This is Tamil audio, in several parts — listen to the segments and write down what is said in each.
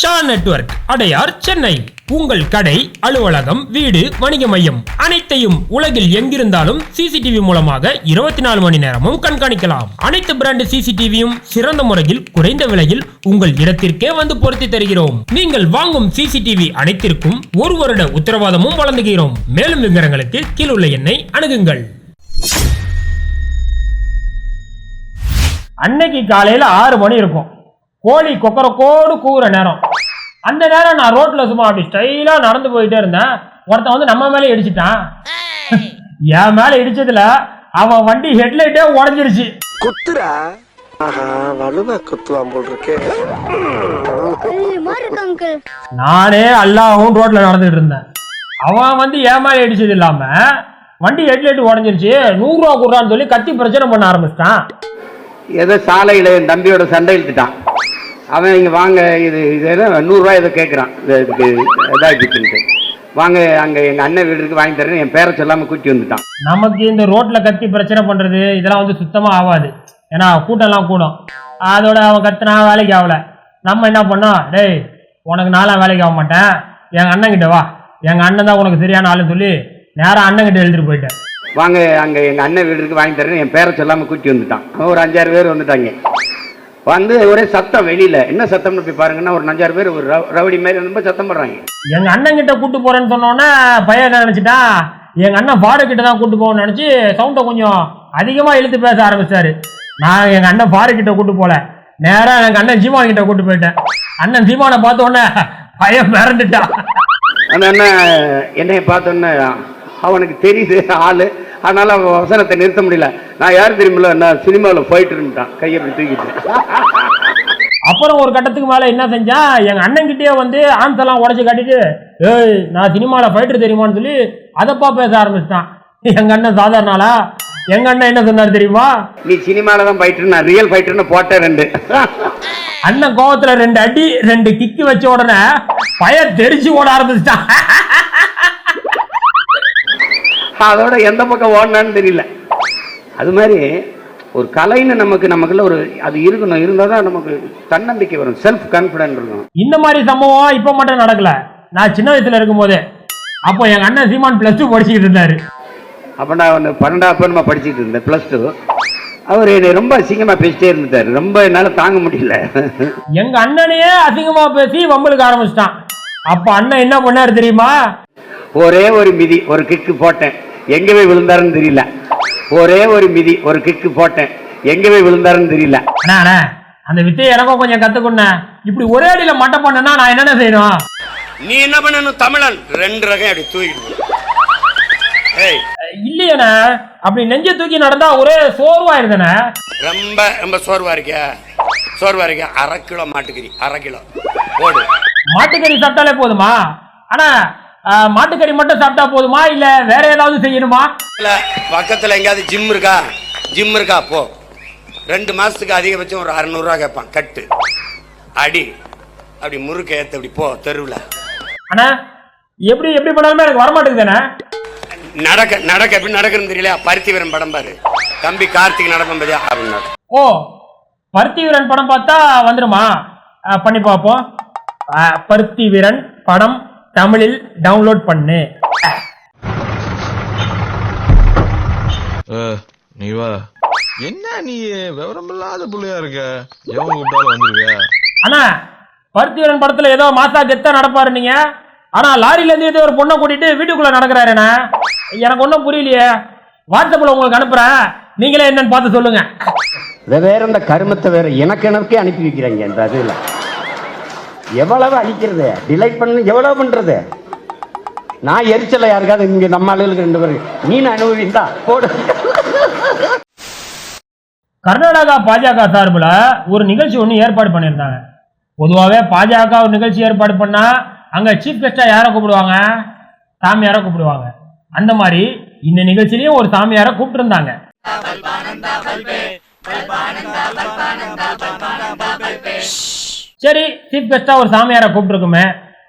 ஷா நெட்வொர்க் அடையார் சென்னை. உங்கள் கடை அலுவலகம் வீடு வணிக மையம் அனைத்தையும் உலகில் எங்கிருந்தாலும் சிசிடிவி மூலமாக இருபத்தி நாலு மணி நேரமும் கண்காணிக்கலாம். அனைத்து பிராண்டு சிசிடிவியும் சிறந்த முறையில் குறைந்த விலையில் உங்கள் இடத்திற்கே வந்து பொருத்தி தருகிறோம். நீங்கள் வாங்கும் சிசிடிவி அனைத்திற்கும் ஒரு வருட உத்தரவாதமும் வழங்குகிறோம். மேலும் விவரங்களுக்கு கீழுள்ள எண்ணை அணுகுங்கள். அன்னைக்கு காலையில ஆறு மணி இருக்கும். கோழி கொக்கரக்கோடு கூவுற நேரம். அந்த நேரம் நான் ரோட்ல சும்மா அப்படி ஸ்டைலா நடந்து போயிட்டே இருந்தேன். ஒருத்தன் வந்து நம்ம மேலே இடிச்சிட்டான். என் மேல இடிச்சதுல அவன் வண்டி ஹெட்லைட்டே உடஞ்சிருச்சு. குத்துரா நானே அல்லாவும் ரோட்ல நடந்துட்டு இருந்தேன். அவன் வந்து என் மேல இடிச்சது இல்லாம வண்டி ஹெட்லைட் உடஞ்சிருச்சு. நூறு ரூபா கொடுறான்னு சொல்லி கத்தி பிரச்சனை பண்ண ஆரம்பிச்சிட்டான். ஏதோ சாலையில் என் தம்பியோட சண்டை இழுத்துட்டான். அவன் இங்கே வாங்க இது இது என்ன நூறுரூவா ஏதோ கேட்குறான் இதுக்கு இதாகிடுச்சுன்ட்டு வாங்க அங்கே எங்கள் அண்ணன் வீடு இருக்கு வாங்கி தரேன்னு என் பேரை சொல்லாமல் கூட்டி வந்துட்டான். நமக்கு இந்த ரோட்ல கத்தி பிரச்சனை பண்றது இதெல்லாம் வந்து சுத்தமா ஆகாது. ஏன்னா கூட்டம்லாம் கூடும். அதோட அவன் கத்துனா வேலைக்கு ஆகல. நம்ம என்ன பண்ணோம்? டேய் உனக்கு நான்லாம் வேலைக்கு ஆக மாட்டேன். எங்க அண்ணன் கிட்ட வா. எங்க அண்ணன் தான் உனக்கு சரியான ஆளுன்னு சொல்லி நேரா அண்ணன் கிட்ட எழுதிட்டு போயிட்டேன். வாங்க அங்கே எங்கள் அண்ணன் வீடு இருக்கு வாங்கி தரேன்னு என் பேரை சொல்லாமல் கூட்டி வந்துட்டான். ஒரு அஞ்சாறு பேர் வந்துட்டாங்க. வந்து ஒரே சத்தம் வெளியில். என்ன சத்தம்னு போய் பாருங்கன்னா ஒரு அஞ்சாறு பேர் ஒரு ரவு- ரவுடி மாதிரி ரொம்ப சத்தம் போடுறாங்க. எங்க அண்ணன் கிட்ட கூட்டு போறேன்னு சொன்னோன்னே பையன் நினைச்சிட்டான் எங்க அண்ணன் ஃபாரு கிட்ட தான் கூட்டு போகணும்னு நினைச்சு சவுண்டை கொஞ்சம் அதிகமா இழுத்து பேச ஆரம்பிச்சாரு நான் எங்க அண்ணன் ஃபாரு கிட்ட கூட்டு போல. நேரா எங்க அண்ணன் சீமான் கிட்ட கூட்டு போயிட்டேன். அண்ணன் சீமானை பார்த்த உடனே பையன் மிரண்டுட்டான். அந்த அண்ணன் என்னைய பார்த்தோன்னே அவனுக்கு தெரியுது ஆளு. அதனால அவன் வசனத்தை நிறுத்த முடியல. நான் யார் தெரியுமில்ல நான் சினிமாவில் போயிட்டு இருந்துட்டான் கையை அப்படி தூக்கிட்டு. அப்புறம் ஒரு கட்டத்துக்கு மேல என்ன செஞ்சான் எங்க அண்ணன் கிட்டயே வந்து ஆன்ஸ் எல்லாம் உடச்சு காட்டிட்டு ஏய் நான் சினிமால ஃபைட்டர் தெரியுமான்னு சொல்லி அதப்பா பேச ஆரம்பிச்சிட்டான். எங்க அண்ணன் சாதாரண ஆளா? எங்க அண்ணன் என்ன சொன்னார் தெரியுமா? நீ சினிமாவில் தான் ஃபைட்டர் நான் ரியல் ஃபைட்டர்னு போட்டேன் ரெண்டு. அண்ணன் கோவத்துல ரெண்டு அடி ரெண்டு கிக்கு வச்ச உடனே பய தெரிச்சு ஓட ஆரம்பிச்சிட்டான். அதோட எந்த பக்கம் ஓடனான்னு தெரியல. அது மாதிரி ஒரு கலைன்னு நமக்கு நமக்குள்ள ஒரு அது இருக்கணும் இருந்தால் தான் நமக்கு தன்னம்பிக்கை வரும் செல்ஃப் கான்ஃபிடென்ட் இருக்கும் இந்த மாதிரி சம்பவம் இப்ப மட்டும் நடக்கல. நான் சின்ன வயசுல இருக்கும் போதே அப்போ எங்க அண்ணன் சீமான் பிளஸ் டூ படிச்சுக்கிட்டு இருந்தாரு. அப்போ நான் வந்து பன்னெண்டாவது நம்ம படிச்சுட்டு இருந்தேன் ப்ளஸ் டூ அவர் என்னை ரொம்ப அசிங்கமாக பேசிட்டே இருந்துட்டார். ரொம்ப என்னால் தாங்க முடியல. எங்க அண்ணனையே அசிங்கமா பேசி வம்பளுக்கு ஆரம்பிச்சிட்டான். அப்ப அண்ணன் என்ன பண்ணாரு தெரியுமா? ஒரே ஒரு மிதி ஒரு கிக்கு போட்டேன். எங்கே போய் விழுந்தாருன்னு தெரியல. ஒரே ஒரு மிதி ஒரு கிக்கு போட்டேன். எங்கே போய் விழுந்தாருன்னு தெரியல. அண்ணா அண்ணா அந்த வித்தையை எனக்கும் கொஞ்சம் கத்துக்கொண்ண இப்படி ஒரே அடியில மட்டை பண்ணனா நான் என்னென்ன செய்யணும்? நீ என்ன பண்ணணும் தமிழன்? ரெண்டு ரகம் அப்படி தூக்கிட்டு ஏய். இல்லையண்ணே அப்படி நெஞ்ச தூக்கி நடந்தா ஒரே சோர்வாயிருந்தண்ணே ரொம்ப ரொம்ப சோர்வா இருக்கியா? சோர்வா இருக்கியா? அரை கிலோ மாட்டுக்கறி அரை கிலோ. போடு. மாட்டுக்கறி சாப்பிட்டாலே போதுமா? ஆனா அஹ், மாட்டுக்கறி மட்டும் சாப்பிட்டா போதுமா? இல்ல வேற ஏதாவது செய்யணுமா? இல்ல பக்கத்துல எங்கேயாவது ஜிம் இருக்கா? ஜிம் இருக்கா? போ. ரெண்டு மாசத்துக்கு அதிகபட்சம் ஒரு அறநூறுவா கேட்பான். கட்டு. அடி. அப்படி முறுக்க ஏத்து அப்படி போ தெருவில். அண்ணா எப்படி எப்படி பண்ணாலுமே எனக்கு வரமாட்டேங்குதுண்ணே நடக்க நடக்க எப்படி நடக்குதுன்னு தெரியல பருத்தி வீரன் படம் பாரு. தம்பி கார்த்திக் நடப்பம் பதியா அப்படின்னு ஓ பருத்தி வீரன் படம் பார்த்தா வந்துருமா? அஹ், பண்ணி பார்ப்போம். அஹ், பருத்தி வீரன் படம் தமிழில் டவுன்லோட் பண்ணு. நீ வா. என்ன நீ? விவரமில்லாத புள்ளையா இருக்க? எவன் கூப்பிட்டாலும் வந்திருக்க? அண்ணா பருத்தி வீரன் படத்துல ஏதோ மாசா கெத்தா நடப்பாரு நீங்க? ஆனா லாரில இருந்து ஏதோ ஒரு பொண்ணை கூட்டிட்டு வீட்டுக்குள்ள நடக்கிறாருண்ணே எனக்கு ஒன்றும் புரியலையே. வாட்ஸ்அப்ல உங்களுக்கு அனுப்புறேன். நீங்களே என்னன்னு பார்த்து சொல்லுங்க. வேற இந்த கருமத்தை வேற எனக்கு எனக்கே அனுப்பி வைக்கிறாங்க இந்த அதில் எவ்வளவு அழிக்கிறது? டிலைட் பண்ண எவ்வளவு பண்றது? நான் எரிச்சல யாருக்காவது இங்க நம்ம ஆளுகளுக்கு ரெண்டு பேருக்கு. நீ அனுபவிந்தா போடு. கர்நாடகா பாஜக சார்பில் ஒரு நிகழ்ச்சி ஒன்று ஏற்பாடு பண்ணியிருந்தாங்க. பொதுவாகவே பாஜக ஒரு நிகழ்ச்சி ஏற்பாடு பண்ணா அங்க சீஃப் கெஸ்டா யாரை கூப்பிடுவாங்க? சாமியாரை கூப்பிடுவாங்க. அந்த மாதிரி இந்த நிகழ்ச்சியிலையும் ஒரு சாமியாரை கூப்பிட்டுருந்தாங்க. சரி சீஃப் கெஸ்டா ஒரு சாமியாரை கூப்பிட்டுருக்குமே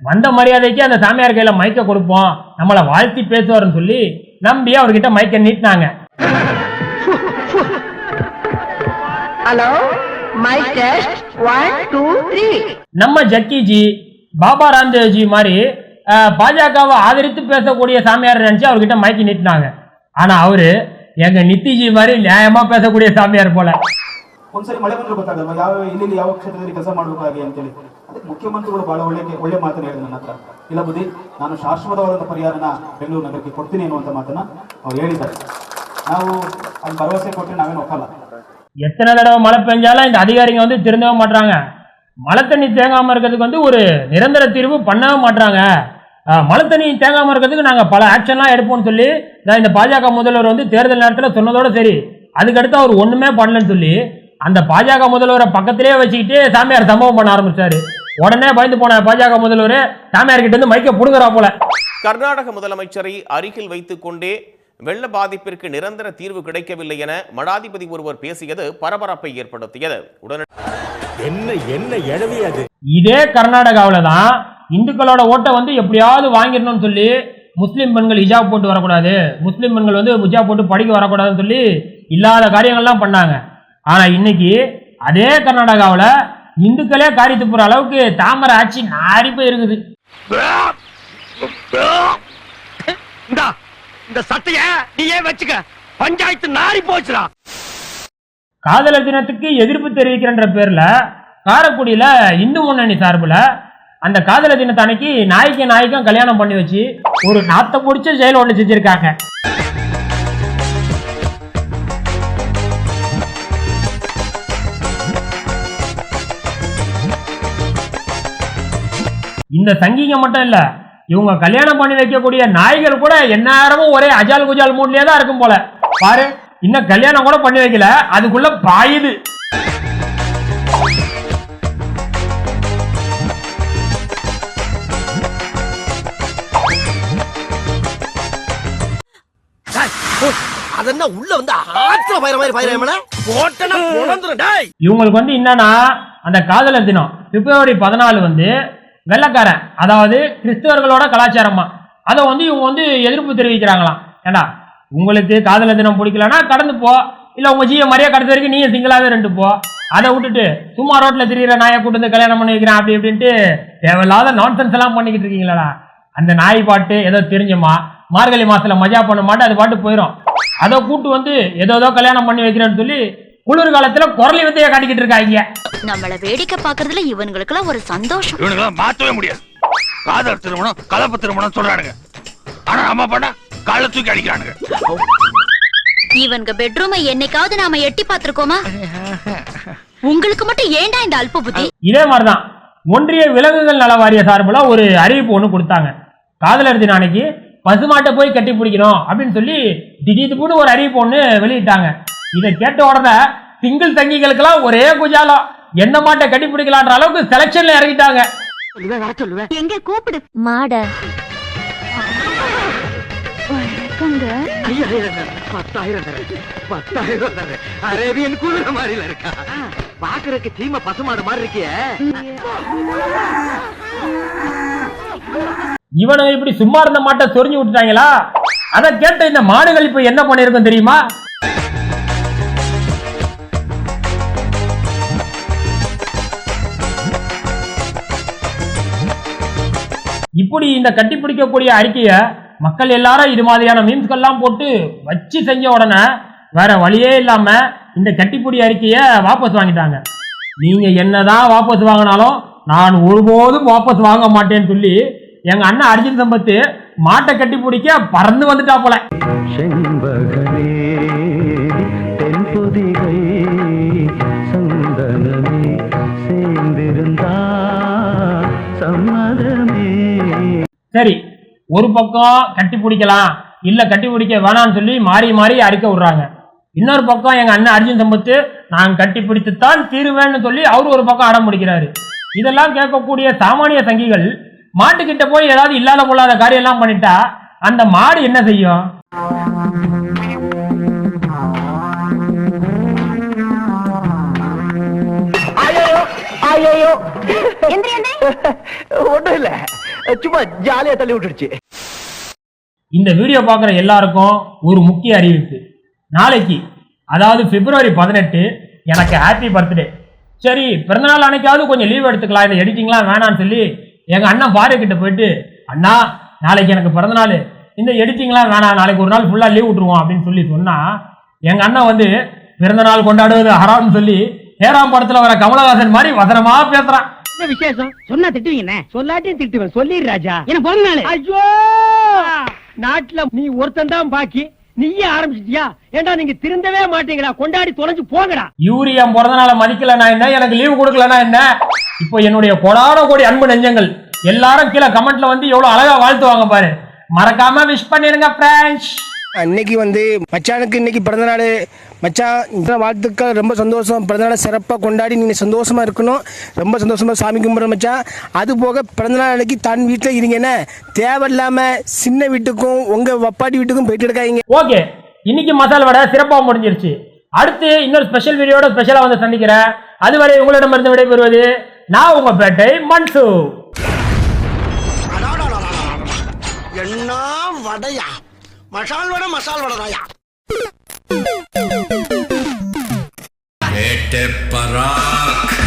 வந்த மரியாதைக்கு அந்த சாமியார் கையில மைக்க கொடுப்போம் நம்மளை வாழ்த்தி பேசுவாருன்னு சொல்லி நம்பி அவர்கிட்ட மைக்க நீட்டினாங்க hello test. One, two, three. நம்ம ஜக்கிஜி பாபா ராம்தேவ்ஜி மாதிரி பாஜகவை ஆதரித்து பேசக்கூடிய சாமியார் நினைச்சு அவர்கிட்ட மைக்கி நீட்டினாங்க ஆனா அவரு எங்க நித்திஜி மாதிரி நியாயமா பேசக்கூடிய சாமியார் போல ಒಂದ್ಸರಿ ಮಳೆ ಬಂದ್ರೆ ಗೊತ್ತಾಗಲ್ವಾ ಯಾವ ಇಲ್ಲಿ ಯಾವ ಕ್ಷೇತ್ರದಲ್ಲಿ ಕೆಲಸ ಮಾಡಬೇಕಾಗಿ ಅಂತೇಳಿ ಅದಕ್ಕೆ ಮುಖ್ಯಮಂತ್ರಿಗಳು ಬಹಳ ಒಳ್ಳೆ ಒಳ್ಳೆ ಮಾತನ್ನ ಹೇಳಿದ್ರು ನನ್ನ ಹತ್ರ ಇಲ್ಲ ಬುದ್ಧಿ ನಾನು ಶಾಶ್ವತವಾದಂಥ ಪರಿಹಾರನ ಬೆಂಗಳೂರು ನಗರಕ್ಕೆ ಕೊಡ್ತೀನಿ ಅನ್ನುವಂಥ ಮಾತನ್ನ ಅವ್ರು ಹೇಳಿದ್ದಾರೆ ನಾವು ಅಲ್ಲಿ ಭರವಸೆ ಕೊಟ್ಟರೆ ನಾವೇನು ಒಪ್ಪಲ್ಲ எத்தனை தடவை மழை பெஞ்சாலும் இந்த அதிகாரிங்க வந்து திருந்தவே மாட்றாங்க மழை தண்ணி தேங்காம இருக்கிறதுக்கு வந்து ஒரு நிரந்தர தீர்வு பண்ணவே மாட்றாங்க அஹ், மழை தண்ணி தேங்காம இருக்கிறதுக்கு நாங்க பல ஆக்ஷன்லாம் எடுப்போம்னு சொல்லி நான் இந்த பாஜக முதல்வர் வந்து தேர்தல் நேரத்தில் சொன்னதோட சரி அதுக்கடுத்து அவர் ஒண்ணுமே பண்ணலன்னு சொல்லி அந்த பாஜக முதல்வரை பக்கத்திலேயே வச்சுக்கிட்டு சாமியார் சம்பவம் பண்ண ஆரம்பிச்சாரு. உடனே பயந்து போன பாஜக முதல்வர் சாமியார் கிட்ட இருந்து மைக்க புடுங்குறா போல. கர்நாடக முதலமைச்சரை அருகில் வைத்துக் கொண்டே வெள்ள பாதிப்பிற்கு நிரந்தர தீர்வு கிடைக்கவில்லை என மடாதிபதி ஒருவர் பேசியது பரபரப்பை ஏற்படுத்தியது. உடனடி இதே கர்நாடகாவுல தான் இந்துக்களோட ஓட்டை வந்து எப்படியாவது வாங்கிடணும்னு சொல்லி முஸ்லீம் பெண்கள் ஹிஜாப் போட்டு வரக்கூடாது. முஸ்லீம் பெண்கள் வந்து ஹிஜாப் போட்டு படிக்க வரக்கூடாதுன்னு சொல்லி இல்லாத காரியங்கள்லாம் பண்ணாங்க. ஆனா இன்னைக்கு அதே கர்நாடகாவுல இந்துக்களே காரி துப்புற அளவுக்கு தாமரை ஆட்சி நாரி போய் இருக்குது இந்த சட்டைய நீயே வச்சுக்க. பஞ்சாயத்து நாரி போச்சுடா. காதலர் தினத்துக்கு எதிர்ப்பு தெரிவிக்கிறன்ற பேர்ல காரைக்குடியில இந்து முன்னணி சார்புல அந்த காதலர் தினத்தை அன்னைக்கு நாய்க்கு நாய்க்கும் கல்யாணம் பண்ணி வச்சு ஒரு நாத்த பிடிச்ச செயல் ஒன்று செஞ்சிருக்காங்க. இந்த சங்கிங்க மட்டும் இல்ல இவங்க கல்யாணம் பண்ணி வைக்கக்கூடிய நாய்கள் கூட எந்நேரமும் ஒரே அஜால் குஜால் மூட்லயே தான் இருக்கும் போல. பாரு இன்னும் கல்யாணம் கூட பண்ணி வைக்கல அதுக்குள்ள பாயுது. அதென்ன உள்ள வந்து ஆத்துல பயிர மாதிரி பயிர போட்டனா பொழந்துரும் டேய். இவங்களுக்கு வந்து என்னன்னா அந்த காதலர் தினம் பிப்ரவரி பதினாலு வந்து வெள்ளக்காரன் அதாவது கிறிஸ்தவர்களோட கலாச்சாரமா? அதை வந்து இவங்க வந்து எதிர்ப்பு தெரிவிக்கிறாங்களாம். ஏண்டா உங்களுக்கு காதல தினம் பிடிக்கலன்னா கடந்து போ. இல்ல உங்க ஜீய மரியா கடத்த வரைக்கும் நீங்க சிங்கிளாவே ரெண்டு போ. அதை விட்டுட்டு சும்மா ரோட்ல திரியிற நாயை கூட்டு வந்து கல்யாணம் பண்ணி வைக்கிறேன் அப்படி இப்படின்ட்டு தேவையில்லாத நான்சென்ஸ் எல்லாம் பண்ணிக்கிட்டு இருக்கீங்களா அந்த நாய் பாட்டு ஏதோ தெரிஞ்சுமா? மார்கழி மாசத்துல மஜா பண்ண மாட்டேன் அது பாட்டு போயிடும் அதை கூட்டு வந்து ஏதோ ஏதோ கல்யாணம் பண்ணி வைக்கிறேன்னு சொல்லி குளிர் காலத்துல குரலி வித்தையை காட்டிக்கிட்டு இருக்காங்க. நம்மள வேடிக்கை பாக்குறதுல இவனுங்களுக்கெல்லாம் ஒரு சந்தோஷம். இவனுக்கு மாத்தவே முடியாது. காதல் திருமணம் கலப்பு திருமணம் சொல்றானுங்க. ஆனா நம்ம பண்ண கால தூக்கி அடிக்கிறானுங்க. இவனுங்க பெட்ரூமை என்னைக்காவது நாம எட்டி பார்த்திருக்கோமா? உங்களுக்கு மட்டும் ஏன்டா இந்த அல்ப புத்தி இதே மாதிரிதான். ஒன்றிய விலங்குகள் நல வாரிய சார்புல ஒரு அறிவிப்பு ஒன்று கொடுத்தாங்க. காதலர் தின அன்னைக்கு பசுமாட்டை போய் கட்டி பிடிக்கணும் அப்படின்னு சொல்லி திடீர்னு ஒரு அறிவிப்பு ஒன்று வெளியிட்டாங்க. இதை கேட்ட உடனே சிங்கிள் தங்கிகளுக்கெல்லாம் ஒரே குஜாலம். எந்த மாட்டை கட்டி பிடிக்கலான்ற அளவுக்கு செலெக்ஷன்ல இறங்கிட்டாங்க. எங்க கூப்பிடு. மாட. அரேபியன் குதிரை மாதிரில இருக்கா? பாக்குறதுக்கு சீம பசுமாடு மாதிரி இருக்கிய. இவனுங்க இப்படி சும்மா இருந்த மாட்டை சொரிஞ்சு விட்டுட்டாங்களா? அதை கேட்ட இந்த மாடுகள் இப்ப என்ன பண்ணிருக்கும் தெரியுமா? இப்படி இந்த கட்டி பிடிக்கக்கூடிய அறிக்கையை மக்கள் எல்லாரும் இது மாதிரியான மீம்ஸ்கள்லாம் போட்டு வச்சு செஞ்ச உடனே வேற வழியே இல்லாம இந்த கட்டிப்பிடி அறிக்கையை வாபஸ் வாங்கிட்டாங்க. நீங்க என்னதான் வாபஸ் வாங்கினாலும் நான் ஒருபோதும் வாபஸ் வாங்க மாட்டேன்னு சொல்லி எங்க அண்ணன் அர்ஜுன் சம்பத்து மாட்டை கட்டி பிடிக்க பறந்து வந்துட்டா போல. செண்பகமே தென்புதிகை சரி ஒரு பக்கம் கட்டி பிடிக்கலாம் இல்ல கட்டி பிடிக்க வேணாம்னு சொல்லி மாறி மாறி அறிக்கை விடுறாங்க. இன்னொரு பக்கம் எங்க அண்ணன் அர்ஜுன் சம்பத்து நான் கட்டி பிடித்துத்தான் தீருவேன்னு சொல்லி அவரு ஒரு பக்கம் அடம் பிடிக்கிறாரு. இதெல்லாம் கேட்கக்கூடிய சாமானிய சங்கிகள் மாட்டுக்கிட்ட போய் ஏதாவது இல்லாத பொல்லாத காரியம் எல்லாம் பண்ணிட்டா அந்த மாடு என்ன செய்யும்? ஒண்ணும் இல்ல. சும்மா ஜாலியா தள்ளி விட்டுடுச்சு. இந்த வீடியோ பார்க்குற எல்லாருக்கும் ஒரு முக்கிய அறிவிப்பு. நாளைக்கு அதாவது பிப்ரவரி பதினெட்டு எனக்கு ஹாப்பி பர்த்டே சரி பிறந்தநாள் அன்னைக்காவது கொஞ்சம் லீவ் எடுத்துக்கலாம் இந்த எடிட்டிங்லாம் வேணாம்னு சொல்லி எங்க அண்ணன் பாரு கிட்ட போயிட்டு அண்ணா நாளைக்கு எனக்கு பிறந்தநாள். இந்த எடிட்டிங்லாம் வேணாம் நாளைக்கு ஒரு நாள் ஃபுல்லா லீவ் விட்டுருவோம் அப்படின்னு சொல்லி சொன்னா எங்க அண்ணன் வந்து பிறந்தநாள் கொண்டாடுவது ஹராம்னு சொல்லி ஏறாம் படத்துல வர கமலஹாசன் மாதிரி வசனமா பேசுறான். என்ன விசேஷம்? சொன்னா திட்டுவீங்க சொல்லாட்டியும் திட்டுவேன். சொல்லிடு ராஜா. என்ன பிறந்த நாள்? ஐயோ! நாட்டுல நீ ஒருத்தன் தான் பாக்கி. நீயே ஆரம்பிச்சிட்டியா? ஏண்டா நீங்க திருந்தவே மாட்டீங்களா? கொண்டாடி தொலைஞ்சு போங்கடா. என் பிறந்த நாளை மதிக்கலனா என்ன? எனக்கு லீவு கொடுக்கலனா என்ன? இப்போ என்னுடைய கொடான கோடி அன்பு நெஞ்சங்கள் எல்லாரும் கீழே கமெண்ட்ல வந்து எவ்வளவு அழகா வாழ்த்துவாங்க பாரு. மறக்காம விஷ் பண்ணிருங்க ஃப்ரெண்ட்ஸ் இன்னைக்கு வந்து மச்சானுக்கு இன்னைக்கு பிறந்த நாள். மச்சான் இந்த வாழ்த்துக்கள். ரொம்ப சந்தோஷம். பிறந்த நாளை சிறப்பாக கொண்டாடி நீங்கள் சந்தோஷமா இருக்கணும். ரொம்ப சந்தோஷமா சாமி கும்பிட்ற மச்சான் அது போக பிறந்த நாள் அன்னைக்கு தன் வீட்டில் இருங்க என்ன? தேவையில்லாமல் சின்ன வீட்டுக்கும் உங்கள் வப்பாட்டி வீட்டுக்கும் போயிட்டு இருக்காங்க ஓகே. இன்னைக்கு மசால் வடை சிறப்பா முடிஞ்சிருச்சு. அடுத்து இன்னொரு ஸ்பெஷல் வீடியோட ஸ்பெஷலா வந்து சந்திக்கிறேன். அதுவரை உங்களிடமிருந்து விடைபெறுவது நான் உங்க பேட்டை மன்சு என்ன வடையா? மசால் வடை மசால் வடைதாயா பராக்.